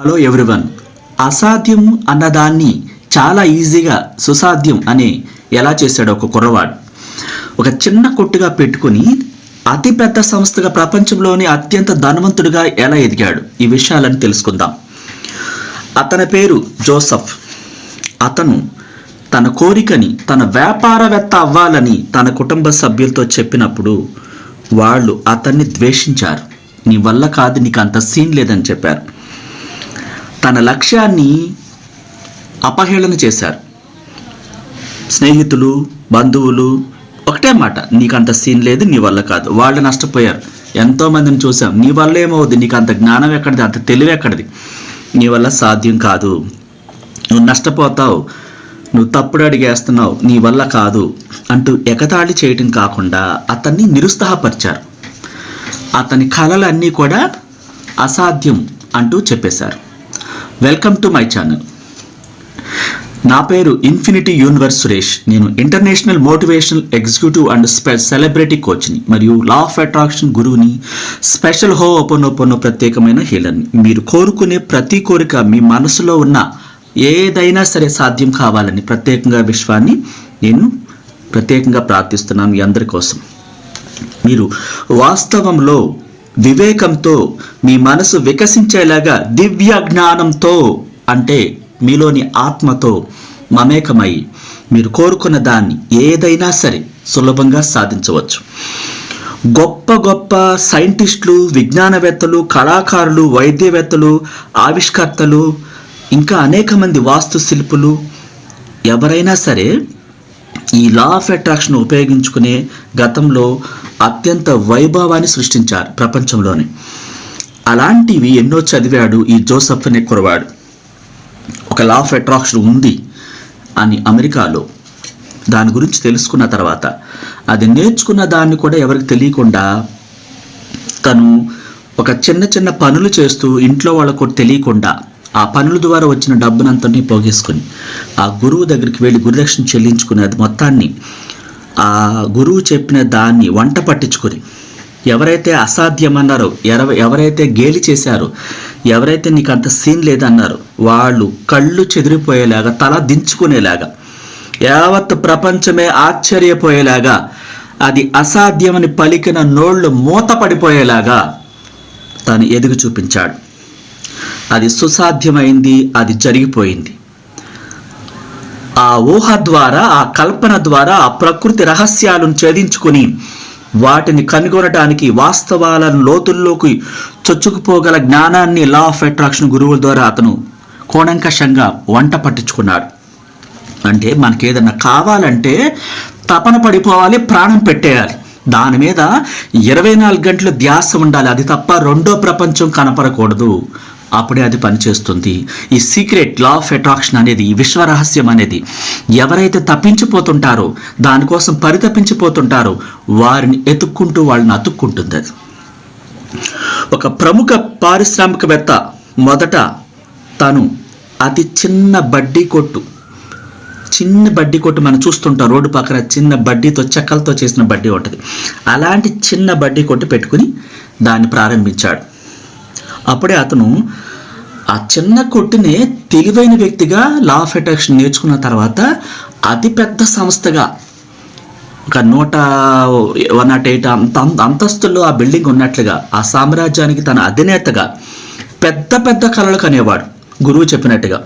Hello everyone అసాధ్యం అన్నదాన్ని చాలా ఈజీగా సుసాధ్యం అని ఎలా చేశాడు ఒక కుర్రవాడు. ఒక చిన్న కొట్టుగా పెట్టుకుని అతి పెద్ద సంస్థగా ప్రపంచంలోని అత్యంత ధనవంతుడిగా ఎలా ఎదిగాడు? ఈ విషయాలను తెలుసుకుందాం. అతని పేరు జోసఫ్. అతను తన కోరికని తన వ్యాపారవేత్త అవ్వాలని తన కుటుంబ సభ్యులతో చెప్పినప్పుడు వాళ్ళు అతన్ని ద్వేషించారు. నీ వల్ల కాదు నీకు అంత సీన్ లేదని చెప్పారు. తన లక్ష్యాన్ని అపహేళన చేశారు. స్నేహితులు బంధువులు ఒకటే మాట నీకు అంత సీన్ లేదు నీ వల్ల కాదు. వాళ్ళు నష్టపోయారు. ఎంతోమందిని చూసాం. నీ వల్ల ఏమవుద్ది? నీకు అంత జ్ఞానం ఎక్కడిది? అంత తెలివి ఎక్కడిది? నీ వల్ల సాధ్యం కాదు. నువ్వు నష్టపోతావు. నువ్వు తప్పుడు అడిగేస్తున్నావు నీ వల్ల కాదు అంటూ ఎగతాళి చేయటం కాకుండా అతన్ని నిరుత్సాహపరిచారు. అతని కళలన్నీ కూడా అసాధ్యం అంటూ చెప్పేశారు. Welcome to my channel. నా పేరు ఇన్ఫినిటీ యూనివర్స్ సురేష్. నేను ఇంటర్నేషనల్ మోటివేషనల్ ఎగ్జిక్యూటివ్ అండ్ స్పె సెలబ్రిటీ కోచ్ని మరియు లా ఆఫ్ అట్రాక్షన్ గురువుని స్పెషల్ హో ఓపెన్ ప్రత్యేకమైన హీలర్ని. మీరు కోరుకునే ప్రతి కోరిక మీ మనసులో ఉన్న ఏదైనా సరే సాధ్యం కావాలని ప్రత్యేకంగా విశ్వాన్ని నేను ప్రత్యేకంగా ప్రార్థిస్తున్నాను మీ అందరి కోసం. మీరు వాస్తవంలో వివేకంతో మీ మనసు వికసించేలాగా దివ్య జ్ఞానంతో అంటే మీలోని ఆత్మతో మమేకమై మీరు కోరుకున్న దాన్ని ఏదైనా సరే సులభంగా సాధించవచ్చు. గొప్ప గొప్ప సైంటిస్టులు విజ్ఞానవేత్తలు కళాకారులు వైద్యవేత్తలు ఆవిష్కర్తలు ఇంకా అనేక మంది వాస్తుశిల్పులు ఎవరైనా సరే ఈ లా ఆఫ్ అట్రాక్షన్ ఉపయోగించుకునే గతంలో అత్యంత వైభవాన్ని సృష్టించారు ప్రపంచంలోనే. అలాంటివి ఎన్నో చదివాడు ఈ జోసఫ్ అనే కురవాడు. ఒక లా ఆఫ్ అట్రాక్షన్ ఉంది అని అమెరికాలో. దాని గురించి తెలుసుకున్న తర్వాత అది నేర్చుకున్న దాన్ని కూడా ఎవరికి తెలియకుండా తను ఒక చిన్న చిన్న పనులు చేస్తూ ఇంట్లో వాళ్ళకు తెలియకుండా ఆ పనుల ద్వారా వచ్చిన డబ్బునంతని పోగేసుకుని ఆ గురువు దగ్గరికి వెళ్ళి గురుదక్షిణ చెల్లించుకుని అది మొత్తాన్ని ఆ గురువు చెప్పిన దాన్ని వంట పట్టించుకొని ఎవరైతే అసాధ్యమన్నారో ఎవ ఎవరైతే గేలి చేశారో ఎవరైతే నీకు అంత సీన్ లేదన్నారో వాళ్ళు కళ్ళు చెదిరిపోయేలాగా తల దించుకునేలాగా యావత్ ప్రపంచమే ఆశ్చర్యపోయేలాగా అది అసాధ్యమని పలికిన నోళ్ళు మూతపడిపోయేలాగా తను ఎదుగు చూపించాడు అది సుసాధ్యమైంది అది జరిగిపోయింది. ఆ ఊహ ద్వారా ఆ కల్పన ద్వారా ఆ ప్రకృతి రహస్యాలను ఛేదించుకుని వాటిని కనుగొనడానికి వాస్తవాలను లోతుల్లోకి చొచ్చుకుపోగల జ్ఞానాన్ని లా ఆఫ్ అట్రాక్షన్ గురువుల ద్వారా అతను కోణంకషంగా వంట పట్టించుకున్నాడు. అంటే మనకి ఏదన్నా కావాలంటే తపన పడిపోవాలి ప్రాణం పెట్టేయాలి. దాని మీద ఇరవై నాలుగు గంటలు ధ్యాస ఉండాలి. అది తప్ప రెండో ప్రపంచం కనపడకూడదు. అప్పుడే అది పనిచేస్తుంది. ఈ సీక్రెట్ లా ఆఫ్ అట్రాక్షన్ అనేది విశ్వరహస్యం విశ్వ రహస్యం అనేది ఎవరైతే తప్పించిపోతుంటారో దానికోసం పరితపించిపోతుంటారో వారిని ఎతుక్కుంటూ వాళ్ళని అతుక్కుంటుంది అది. ఒక ప్రముఖ పారిశ్రామికవేత్త మొదట తను అతి చిన్న బడ్డీ కొట్టు చిన్న బడ్డీ కొట్టు మనం చూస్తుంటాం రోడ్డు పక్కన చిన్న బడ్డీతో చెక్కలతో చేసిన బడ్డీ ఉంటుంది అలాంటి చిన్న బడ్డీ కొట్టు పెట్టుకుని దాన్ని ప్రారంభించాడు. అప్పుడే అతను ఆ చిన్న కొట్టునే తెలివైన వ్యక్తిగా లా ఆఫ్ అట్రాక్షన్ నేర్చుకున్న తర్వాత అతి పెద్ద సంస్థగా ఒక నూట వన్ నాట్ ఎయిట్ అంత అంతస్తుల్లో ఆ బిల్డింగ్ ఉన్నట్లుగా ఆ సామ్రాజ్యానికి తన అధినేతగా పెద్ద పెద్ద కళలు కనేవాడు. గురువు చెప్పినట్టుగా.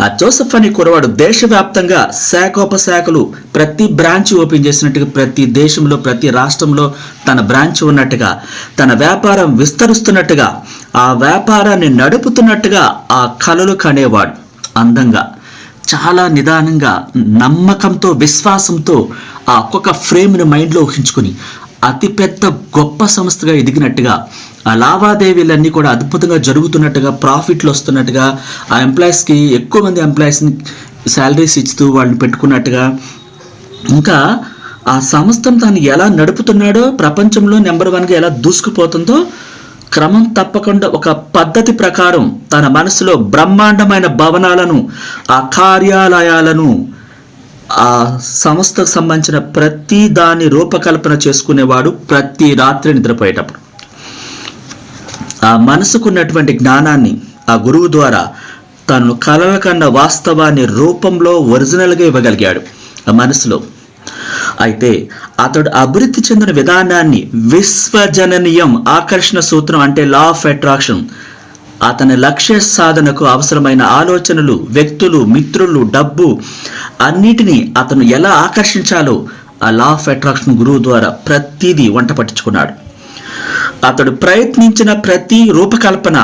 ఆ జోసఫ్ అనే కురవాడు దేశవ్యాప్తంగా శాఖోపశాఖలు ప్రతి బ్రాంచ్ ఓపెన్ చేసినట్టుగా ప్రతి దేశంలో ప్రతి రాష్ట్రంలో తన బ్రాంచ్ ఉన్నట్టుగా తన వ్యాపారం విస్తరిస్తున్నట్టుగా ఆ వ్యాపారాన్ని నడుపుతున్నట్టుగా ఆ కళలు కనేవాడు. అందంగా చాలా నిదానంగా నమ్మకంతో విశ్వాసంతో ఆ ఒక్కొక్క ఫ్రేమ్ని మైండ్లో ఊహించుకుని అతిపెద్ద గొప్ప సంస్థగా ఎదిగినట్టుగా లావాదేవీలన్నీ కూడా అద్భుతంగా జరుగుతున్నట్టుగా ప్రాఫిట్లు వస్తున్నట్టుగా ఆ ఎంప్లాయీస్కి ఎక్కువ మంది ఎంప్లాయీస్ని శాలరీస్ ఇస్తూ వాళ్ళని పెట్టుకున్నట్టుగా. ఇంకా ఆ సంస్థను తాను ఎలా నడుపుతున్నాడో ప్రపంచంలో నెంబర్ వన్గా ఎలా దూసుకుపోతుందో క్రమం తప్పకుండా ఒక పద్ధతి ప్రకారం తన మనసులో బ్రహ్మాండమైన భవనాలను ఆ కార్యాలయాలను ఆ సంస్థకు సంబంధించిన ప్రతి దాన్ని రూపకల్పన చేసుకునేవాడు ప్రతి రాత్రి నిద్రపోయేటప్పుడు. ఆ మనసుకున్నటువంటి జ్ఞానాన్ని ఆ గురువు ద్వారా తను కలల కన్న వాస్తవాన్ని రూపంలో ఒరిజినల్గా ఇవ్వగలిగాడు ఆ మనసులో. అయితే అతడు అభివృద్ధి చెందిన విధానాన్ని విశ్వజననీయం ఆకర్షణ సూత్రం అంటే లా ఆఫ్ అట్రాక్షన్ అతని లక్ష్య సాధనకు అవసరమైన ఆలోచనలు వ్యక్తులు మిత్రులు డబ్బు అన్నిటినీ అతను ఎలా ఆకర్షించాలో ఆ లా ఆఫ్ అట్రాక్షన్ గురువు ద్వారా ప్రతిదీ వంట పట్టించుకున్నాడు. అతడు ప్రయత్నించిన ప్రతి రూపకల్పన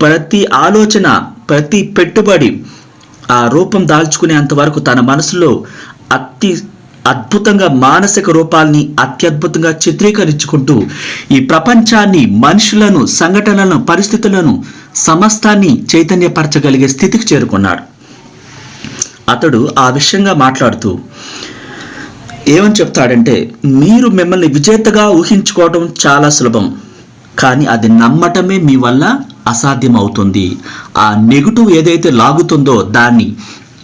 ప్రతి ఆలోచన ప్రతి పెట్టుబడి ఆ రూపం దాల్చుకునేంత వరకు తన మనసులో అతి అద్భుతంగా మానసిక రూపాల్ని అత్యద్భుతంగా చిత్రీకరించుకుంటూ ఈ ప్రపంచాన్ని మనుషులను సంఘటనలను పరిస్థితులను సమస్తాన్ని చైతన్యపరచగలిగే స్థితికి చేరుకున్నాడు. అతడు ఆ విషయంగా మాట్లాడుతూ ఏమని చెప్తాడంటే మీరు మిమ్మల్ని విజేతగా ఊహించుకోవడం చాలా సులభం కానీ అది నమ్మటమే మీ వల్ల అసాధ్యం అవుతుంది ఆ నెగిటివ్ ఏదైతే లాగుతుందో దాన్ని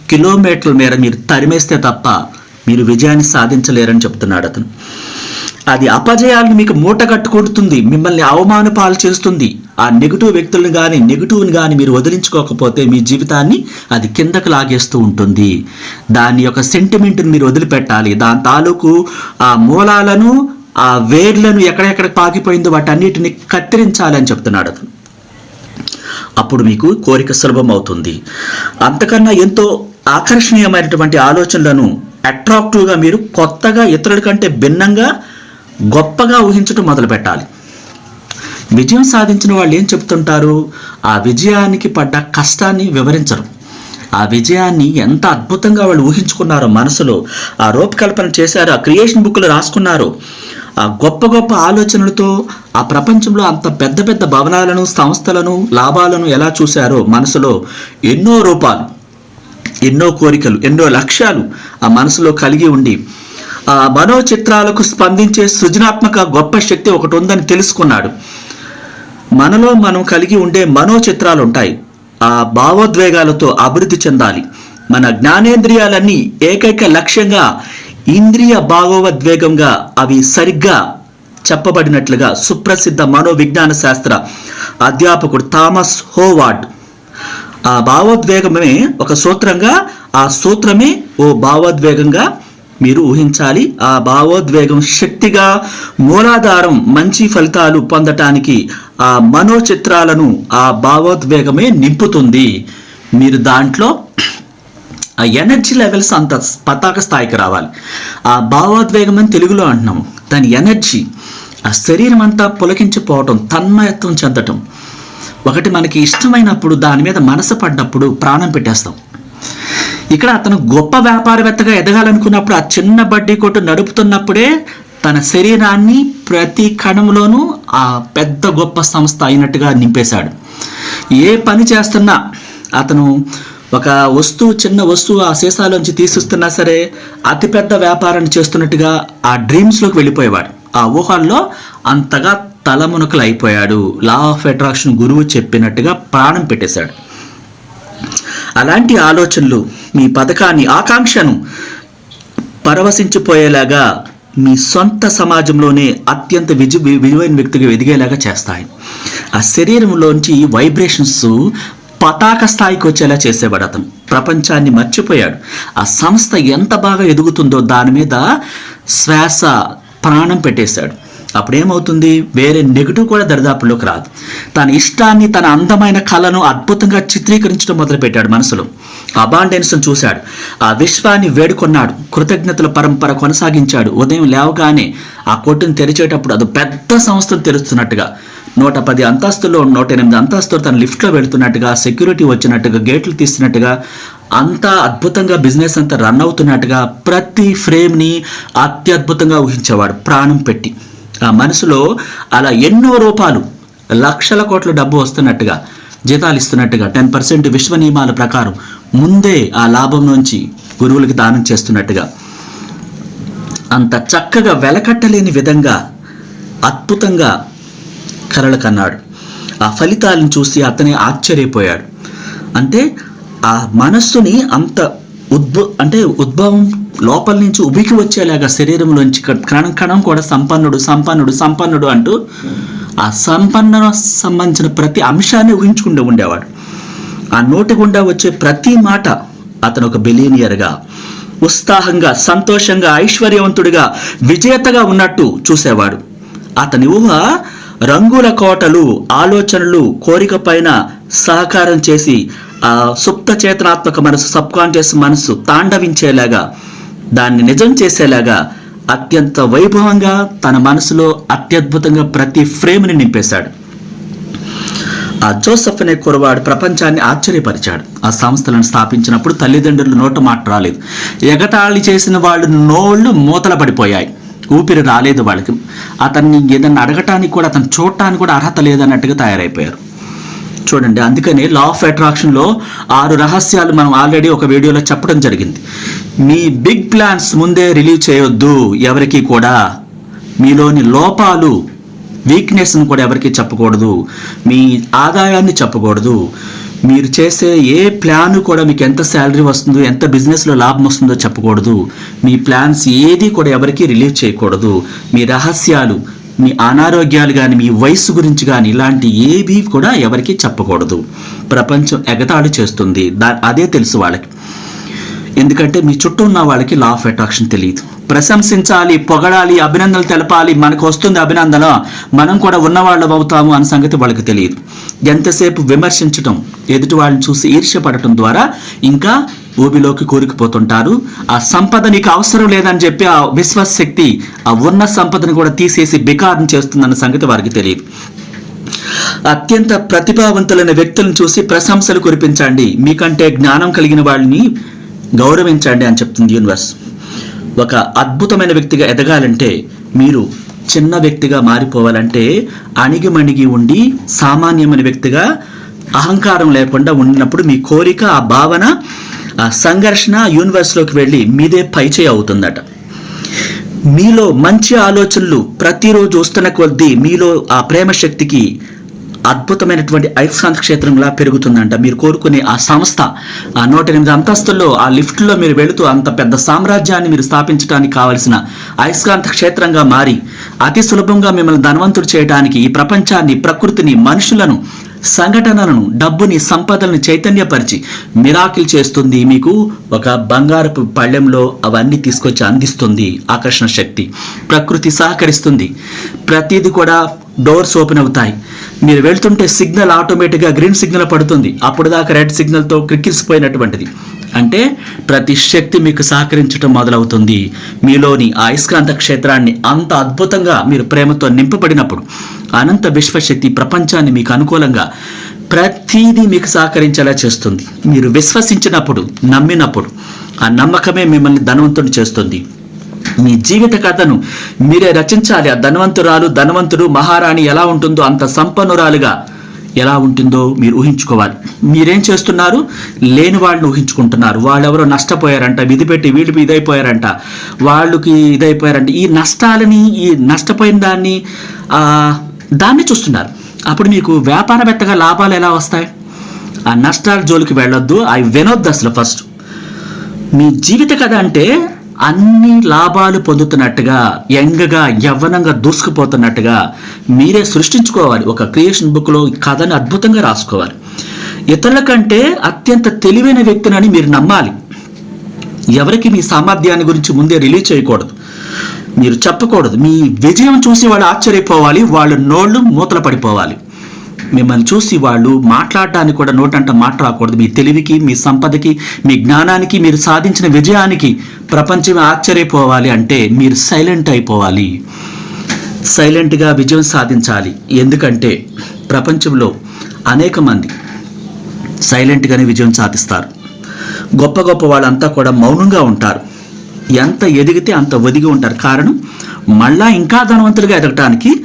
కిలోమీటర్ల మేర మీరు తరిమేస్తే తప్ప మీరు విజయాన్ని సాధించలేరని చెప్తున్నాడు అతను. అది అపజయాలను మీకు మూట కట్టుకుంటుంది మిమ్మల్ని అవమాన పాలు చేస్తుంది. ఆ నెగిటివ్ వ్యక్తులను కానీ నెగిటివ్ని కానీ మీరు వదిలించుకోకపోతే మీ జీవితాన్ని అది కిందకు లాగేస్తూ ఉంటుంది. దాని యొక్క సెంటిమెంట్ని మీరు వదిలిపెట్టాలి. దాని తాలూకు ఆ మూలాలను ఆ వేర్లను ఎక్కడెక్కడ పాకిపోయిందో వాటన్నిటిని కత్తిరించాలి అని చెప్తున్నాడు అప్పుడు మీకు కోరిక సులభం అవుతుంది. అంతకన్నా ఎంతో ఆకర్షణీయమైనటువంటి ఆలోచనలను అట్రాక్టివ్గా మీరు కొత్తగా ఇతరుల కంటే భిన్నంగా గొప్పగా ఊహించడం మొదలు పెట్టాలి విజయం సాధించిన వాళ్ళు ఏం చెప్తుంటారు ఆ విజయానికి పడ్డ కష్టాన్ని వివరించరు. ఆ విజయాన్ని ఎంత అద్భుతంగా వాళ్ళు ఊహించుకున్నారో మనసులో ఆ రూపకల్పన చేశారో ఆ క్రియేషన్ బుక్లు రాసుకున్నారు. ఆ గొప్ప గొప్ప ఆలోచనలతో ఆ ప్రపంచంలో అంత పెద్ద పెద్ద భవనాలను సంస్థలను లాభాలను ఎలా చూశారో మనసులో ఎన్నో రూపాలు ఎన్నో కోరికలు ఎన్నో లక్ష్యాలు ఆ మనసులో కలిగి ఉండి ఆ మనో చిత్రాలకు స్పందించే సృజనాత్మక గొప్ప శక్తి ఒకటి ఉందని తెలుసుకున్నాడు. మనలో మనం కలిగి ఉండే మనో చిత్రాలు ఉంటాయి ఆ భావోద్వేగాలతో అభివృద్ధి చెందాలి. మన జ్ఞానేంద్రియాలన్నీ ఏకైక లక్ష్యంగా ఇంద్రియ భావోద్వేగంగా అవి సరిగ్గా చెప్పబడినట్లుగా సుప్రసిద్ధ మనోవిజ్ఞాన శాస్త్ర అధ్యాపకుడు థామస్ హోవార్డ్. ఆ భావోద్వేగమే ఒక సూత్రంగా ఆ సూత్రమే ఓ భావోద్వేగంగా మీరు ఊహించాలి ఆ భావోద్వేగం శక్తిగా మూలాధారం మంచి ఫలితాలు పొందటానికి ఆ మనోచిత్రాలను ఆ భావోద్వేగమే నింపుతుంది. మీరు దాంట్లో ఆ ఎనర్జీ లెవెల్స్ అంత పతాక స్థాయికి రావాలి. ఆ భావోద్వేగం అని తెలుగులో అంటున్నాము దాని ఎనర్జీ ఆ శరీరం అంతా పులకించిపోవటం తన్మయత్వం చెందటం. ఒకటి మనకి ఇష్టమైనప్పుడు దాని మీద మనసు పడ్డప్పుడు ప్రాణం పెట్టేస్తాం. ఇక్కడ అతను గొప్ప వ్యాపారవేత్తగా ఎదగాలనుకున్నప్పుడు ఆ చిన్న బడ్డీ కొట్టు నడుపుతున్నప్పుడే తన శరీరాన్ని ప్రతి కణంలోనూ ఆ పెద్ద గొప్ప సంస్థ అయినట్టుగా నింపేశాడు. ఏ పని చేస్తున్నా అతను ఒక వస్తువు చిన్న వస్తువు ఆ సీసాలోంచి తీసిస్తున్నా సరే అతిపెద్ద వ్యాపారాన్ని చేస్తున్నట్టుగా ఆ డ్రీమ్స్లోకి వెళ్ళిపోయేవాడు. ఆ ఊహల్లో అంతగా తలమునకలు అయిపోయాడు లా ఆఫ్ అట్రాక్షన్ గురువు చెప్పినట్టుగా ప్రాణం పెట్టేశాడు. అలాంటి ఆలోచనలు మీ పథకాన్ని ఆకాంక్షను పరవశించిపోయేలాగా మీ సొంత సమాజంలోనే అత్యంత విజు విలువైన వ్యక్తిగా ఎదిగేలాగా చేస్తాయి. ఆ శరీరంలోంచి వైబ్రేషన్స్ పతాక స్థాయికి వచ్చేలా చేసేవాడు అతను. ప్రపంచాన్ని మర్చిపోయాడు. ఆ సంస్థ ఎంత బాగా ఎదుగుతుందో దాని మీద శ్వాస ప్రాణం పెట్టేశాడు. అప్పుడు ఏమవుతుంది వేరే నెగిటివ్ కూడా దరిదాపుల్లోకి రాదు. తన ఇష్టాన్ని తన అందమైన కళను అద్భుతంగా చిత్రీకరించడం మొదలుపెట్టాడు మనసులో. అబాండెన్స్ను చూశాడు. ఆ విశ్వాన్ని వేడుకొన్నాడు. కృతజ్ఞతల పరంపర కొనసాగించాడు. ఉదయం లేవగానే ఆ కొట్టును తెరిచేటప్పుడు అది పెద్ద సంస్థను తెరుస్తున్నట్టుగా నూట పది అంతస్తులో నూట ఎనిమిది అంతస్తులు తన లిఫ్ట్లో వెళుతున్నట్టుగా సెక్యూరిటీ వచ్చినట్టుగా గేట్లు తీస్తున్నట్టుగా అంతా అద్భుతంగా బిజినెస్ అంతా రన్ అవుతున్నట్టుగా ప్రతి ఫ్రేమ్ని అత్యద్భుతంగా ఊహించేవాడు. ప్రాణం పెట్టి. ఆ మనసులో అలా ఎన్నో రూపాలు లక్షల కోట్ల డబ్బు వస్తున్నట్టుగా జీతాలు ఇస్తున్నట్టుగా టెన్ పర్సెంట్ విశ్వ నియమాల ప్రకారం ముందే ఆ లాభం నుంచి గురువులకి దానం చేస్తున్నట్టుగా అంత చక్కగా వెలకట్టలేని విధంగా అద్భుతంగా కలలు కన్నాడు. ఆ ఫలితాలను చూసి అతనే ఆశ్చర్యపోయాడు. అంటే ఆ మనస్సుని అంత ఉద్భ అంటే ఉద్భవం లోపల నుంచి ఉబికి వచ్చేలాగా శరీరంలోంచి కణం కణం కూడా సంపన్నుడు సంపన్నుడు సంపన్నుడు అంటూ ఆ సంపన్న సంబంధించిన ప్రతి అంశాన్ని ఊహించుకుంటూ ఉండేవాడు. ఆ నోటి గుండా వచ్చే ప్రతి మాట అతను ఒక బిలీనియర్గా ఉత్సాహంగా సంతోషంగా ఐశ్వర్యవంతుడిగా విజేతగా ఉన్నట్టు చూసేవాడు. అతని ఊహ రంగుల కోటలు ఆలోచనలు కోరిక పైన సహకారం చేసి ఆ సుప్త చేతనాత్మక మనసు సబ్కాన్షియస్ మనసు తాండవించేలాగా దాన్ని నిజం చేసేలాగా అత్యంత వైభవంగా తన మనసులో అత్యద్భుతంగా ప్రతి ఫ్రేమ్ని నింపేశాడు. ఆ జోసఫ్ అనే కురవాడు ప్రపంచాన్ని ఆశ్చర్యపరిచాడు. ఆ సంస్థలను స్థాపించినప్పుడు తల్లిదండ్రులు నోట మాట రాలేదు. ఎగటాళి చేసిన వాళ్ళు నోళ్ళు మూతల పడిపోయాయి. ఊపిరి రాలేదు వాళ్ళకి. అతన్ని ఏదన్నా అడగటానికి కూడా అతను చూడటానికి కూడా అర్హత లేదన్నట్టుగా తయారైపోయారు. చూడండి. అందుకని లా ఆఫ్ అట్రాక్షన్లో ఆరు రహస్యాలు మనం ఆల్రెడీ ఒక వీడియోలో చెప్పడం జరిగింది. మీ బిగ్ ప్లాన్స్ ముందే రిలీవ్ చేయొద్దు ఎవరికి కూడా. మీలోని లోపాలు వీక్నెస్ను కూడా ఎవరికి చెప్పకూడదు. మీ ఆదాయాన్ని చెప్పకూడదు. మీరు చేసే ఏ ప్లాన్ కూడా మీకు ఎంత శాలరీ వస్తుందో ఎంత బిజినెస్లో లాభం వస్తుందో చెప్పకూడదు. మీ ప్లాన్స్ ఏది కూడా ఎవరికి రిలీవ్ చేయకూడదు. మీ రహస్యాలు మీ అనారోగ్యాలు కానీ మీ వయసు గురించి కానీ ఇలాంటి ఏవి కూడా ఎవరికి చెప్పకూడదు. ప్రపంచం ఎగతాళి చేస్తుంది. దా అదే తెలుసు వాళ్ళకి. ఎందుకంటే మీ చుట్టూ ఉన్న వాళ్ళకి లా ఆఫ్ అట్రాక్షన్ తెలియదు. ప్రశంసించాలి పొగడాలి అభినందనలు తెలపాలి మనకు వస్తుంది అభినందన. మనం కూడా ఉన్నవాళ్ళు అవుతాము అన్న సంగతి వాళ్ళకి తెలియదు. ఎంతసేపు విమర్శించటం ఎదుటి వాళ్ళని చూసి ఈర్ష్యపడటం ద్వారా ఇంకా ఊబిలోకి కూరుకుపోతుంటారు. ఆ సంపద నీకు అవసరం లేదని చెప్పి ఆ విశ్వశక్తి ఆ ఉన్న సంపదను కూడా తీసేసి బికారం చేస్తుందన్న సంగతి వారికి తెలియదు. అత్యంత ప్రతిభావంతులైన వ్యక్తులను చూసి ప్రశంసలు కురిపించండి. మీకంటే జ్ఞానం కలిగిన వాళ్ళని గౌరవించండి అని చెప్తుంది యూనివర్స్. ఒక అద్భుతమైన వ్యక్తిగా ఎదగాలంటే మీరు చిన్న వ్యక్తిగా మారిపోవాలంటే అణిగిమణిగి ఉండి సామాన్యమైన వ్యక్తిగా అహంకారం లేకుండా ఉండినప్పుడు మీ కోరిక ఆ భావన ఆ సంఘర్షణ యూనివర్స్లోకి వెళ్ళి మీదే పైచే అవుతుందట. మీలో మంచి ఆలోచనలు ప్రతిరోజు వస్తున్న కొద్దీ మీలో ఆ ప్రేమ శక్తికి అద్భుతమైనటువంటి అయస్కాంత క్షేత్రంలా పెరుగుతుందంట. మీరు కోరుకునే ఆ సంస్థ ఆ నూట ఎనిమిది అంతస్తుల్లో ఆ లిఫ్ట్లో మీరు వెళుతూ అంత పెద్ద సామ్రాజ్యాన్ని మీరు స్థాపించడానికి కావలసిన అయస్కాంత క్షేత్రంగా మారి అతి సులభంగా మిమ్మల్ని ధనవంతుడు చేయడానికి ఈ ప్రపంచాన్ని ప్రకృతిని మనుషులను సంఘటనలను డబ్బుని సంపదలను చైతన్యపరిచి మిరాకిల్ చేస్తుంది మీకు. ఒక బంగారపు పళ్ళెంలో అవన్నీ తీసుకొచ్చి అందిస్తుంది ఆకర్షణ శక్తి. ప్రకృతి సహకరిస్తుంది. ప్రతిదీ కూడా డోర్స్ ఓపెన్ అవుతాయి. మీరు వెళ్తుంటే సిగ్నల్ ఆటోమేటిక్గా గ్రీన్ సిగ్నల్ పడుతుంది. అప్పుడు దాకా రెడ్ సిగ్నల్తో క్రిక్కిసిపోయినటువంటిది అంటే ప్రతి శక్తి మీకు సహకరించడం మొదలవుతుంది. మీలోని ఆ అయస్కాంత క్షేత్రాన్ని అంత అద్భుతంగా మీరు ప్రేమతో నింపబడినప్పుడు అనంత విశ్వశక్తి ప్రపంచాన్ని మీకు అనుకూలంగా ప్రతిదీ మీకు సహకరించేలా చేస్తుంది. మీరు విశ్వసించినప్పుడు నమ్మినప్పుడు ఆ నమ్మకమే మిమ్మల్ని ధనవంతుని చేస్తుంది. మీ జీవిత కథను మీరే రచించాలి. ఆ ధనవంతురాలు ధనవంతుడు మహారాణి ఎలా ఉంటుందో అంత సంపన్నురాలుగా ఎలా ఉంటుందో మీరు ఊహించుకోవాలి. మీరేం చేస్తున్నారు? లేని వాళ్ళని ఊహించుకుంటున్నారు. వాళ్ళు ఎవరో నష్టపోయారంట విధి పెట్టి వీళ్ళు ఇదైపోయారంట వాళ్ళకి ఇదైపోయారంట. ఈ నష్టాలని ఈ నష్టపోయిన దాన్ని దాన్ని చూస్తున్నారు. అప్పుడు మీకు వ్యాపారవేత్తగా లాభాలు ఎలా వస్తాయి? ఆ నష్టాల జోలికి వెళ్ళొద్దు అవి వినొద్దు అసలు ఫస్ట్. మీ జీవిత కథ అంటే అన్ని లాభాలు పొందుతున్నట్టుగా యంగగా యవ్వనంగా దూసుకుపోతున్నట్టుగా మీరే సృష్టించుకోవాలి. ఒక క్రియేషన్ బుక్లో కథను అద్భుతంగా రాసుకోవాలి. ఇతరుల కంటే అత్యంత తెలివైన వ్యక్తినని మీరు నమ్మాలి. ఎవరికి మీ సామర్థ్యాన్ని గురించి ముందే రిలీజ్ చేయకూడదు. మీరు చెప్పకూడదు. మీ విజయం చూసి వాళ్ళు ఆశ్చర్యపోవాలి వాళ్ళ నోళ్ళు మూతలు పడిపోవాలి. మిమ్మల్ని చూసి వాళ్ళు మాట్లాడటానికి కూడా నోటంట మాట రాకూడదు. మీ తెలివికి మీ సంపదకి మీ జ్ఞానానికి మీరు సాధించిన విజయానికి ప్రపంచం ఆశ్చర్యపోవాలి అంటే మీరు సైలెంట్ అయిపోవాలి. సైలెంట్గా విజయం సాధించాలి. ఎందుకంటే ప్రపంచంలో అనేక మంది సైలెంట్గానే విజయం సాధిస్తారు. గొప్ప గొప్ప వాళ్ళంతా కూడా మౌనంగా ఉంటారు. ఎంత ఎదిగితే అంత ఒదిగి ఉంటారు. కారణం మళ్ళా ఇంకా ధనవంతులుగా ఎదగటానికి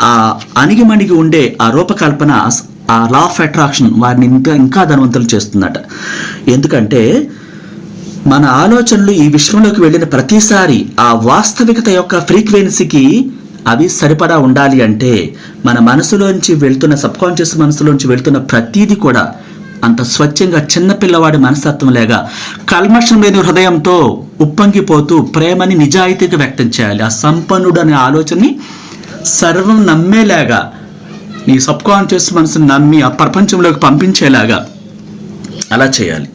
ఆ అణిగిమణిగి ఉండే ఆ రూపకల్పన ఆ లా ఆఫ్ అట్రాక్షన్ వారిని ఇంకా ఇంకా ధనవంతులు చేస్తుందట. ఎందుకంటే మన ఆలోచనలు ఈ విశ్వంలోకి వెళ్ళిన ప్రతిసారి ఆ వాస్తవికత యొక్క ఫ్రీక్వెన్సీకి అవి సరిపడా ఉండాలి అంటే మన మనసులోంచి వెళ్తున్న సబ్కాన్షియస్ మనసులోంచి వెళ్తున్న ప్రతీది కూడా అంత స్వచ్ఛంగా చిన్నపిల్లవాడి మనస్తత్వం లేగా కల్మషం లేని హృదయంతో ఉప్పొంగిపోతూ ప్రేమని నిజాయితీగా వ్యక్తం చేయాలి. ఆ సంపన్నుడు అనే ఆలోచనని సర్వం నమ్మేలాగా నీ సబ్ కాన్షియస్ మనసుని నమ్మి ఆ ప్రపంచంలోకి పంపించేలాగా అలా చేయాలి.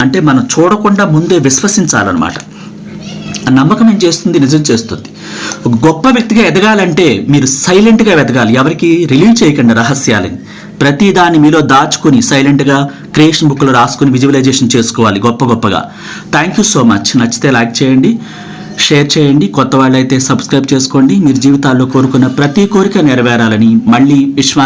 అంటే మనం చూడకుండా ముందే విశ్వసించాలన్నమాట. ఆ నమ్మకం ఏం చేస్తుంది? నిజం చేస్తుంది. ఒక గొప్ప వ్యక్తిగా ఎదగాలంటే మీరు సైలెంట్గా ఎదగాలి ఎవరికి రిలీవ్ చేయకండి రహస్యాలని. ప్రతి దాన్ని మీలో దాచుకుని సైలెంట్గా క్రియేషన్ బుక్లో రాసుకుని విజువలైజేషన్ చేసుకోవాలి గొప్ప గొప్పగా. Thank you so much. నచ్చితే లైక్ చేయండి. షేర్ చేయండి. కొత్త వాళ్ళైతే సబ్స్క్రైబ్ చేసుకోండి. మీరు జీవితాల్లో కోరుకున్న ప్రతి కోరిక నెరవేరాలని మళ్ళీ విశ్వాన్ని